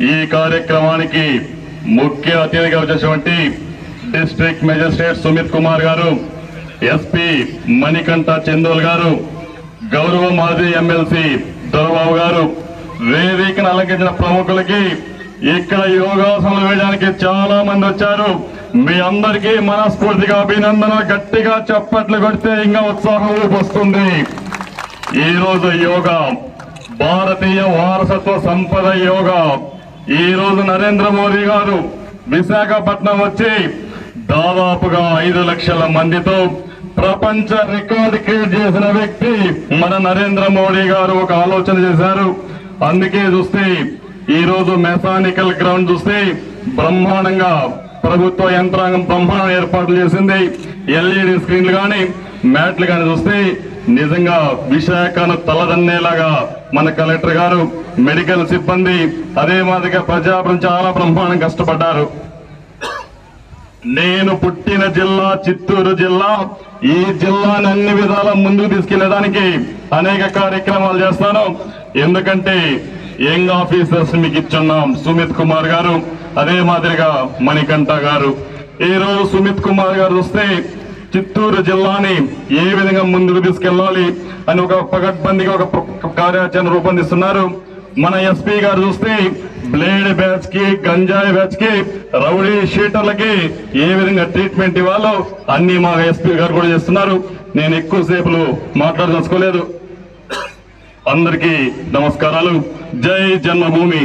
ఈ కార్యక్రమానికి ముఖ్య అతిథిగా వచ్చేటువంటి డిస్ట్రిక్ట్ మెజిస్ట్రేట్ సుమిత్ కుమార్ గారు ఎస్పీ మణికంఠ చందోల్ గారు గౌరవ మాజీ ఎమ్మెల్సీ దొరబాబు గారు వేదికను అలంకరించిన ప్రముఖులకి ఇక్కడ యోగాసనాలు వేయడానికి చాలా మంది వచ్చారు. మీ అందరికీ మనస్ఫూర్తిగా అభినందన గట్టిగా చప్పట్లు కొడితే ఇంకా ఉత్సాహం వస్తుంది. ఈరోజు యోగా భారతీయ వారసత్వ సంపద యోగా. ఈ రోజు నరేంద్ర మోదీ గారు విశాఖపట్నం వచ్చి దాదాపుగా ఐదు లక్షల మందితో ప్రపంచ రికార్డు క్రియేట్ చేసిన వ్యక్తి మన నరేంద్ర మోడీ గారు ఒక ఆలోచన చేశారు. అందుకే చూస్తే ఈ రోజు మెకానికల్ గ్రౌండ్ చూస్తే బ్రహ్మాండంగా ప్రభుత్వ యంత్రాంగం బ్రహ్మాండ ఏర్పాట్లు చేసింది. ఎల్ఈడి స్క్రీన్లు కానీ మ్యాట్లు కానీ చూస్తే నిజంగా విశాఖను తలదన్నేలాగా మన కలెక్టర్ గారు మెడికల్ సిబ్బంది అదే మాదిరిగా ప్రజాపరం చాలా బ్రహ్మాండం కష్టపడ్డారు. నేను పుట్టిన జిల్లా చిత్తూరు జిల్లా ఈ జిల్లాను అన్ని విధాల ముందుకు తీసుకెళ్ళడానికి అనేక కార్యక్రమాలు చేస్తాను. ఎందుకంటే యంగ్ ఆఫీసర్స్ మీకు ఇచ్చున్నాం సుమిత్ కుమార్ గారు అదే మాదిరిగా మణికంఠ గారు. ఈ రోజు సుమిత్ కుమార్ గారు వస్తే చిత్తూరు జిల్లాని ఏ విధంగా ముందుకు తీసుకెళ్ళాలి అని ఒక పగడ్బందీగా ఒక కార్యాచరణ రూపొందిస్తున్నారు. మన ఎస్పీ గారు చూస్తే బ్లేడ్ బ్యాచ్కి గంజాయి బ్యాచ్కి రౌడీ షీటర్లకి ఏ విధంగా ట్రీట్మెంట్ ఇవ్వాలో అన్ని మా ఎస్పీ గారు కూడా చేస్తున్నారు. నేను ఎక్కువసేపులు మాట్లాడదలుచుకోలేదు. అందరికీ నమస్కారాలు. జై జన్మభూమి.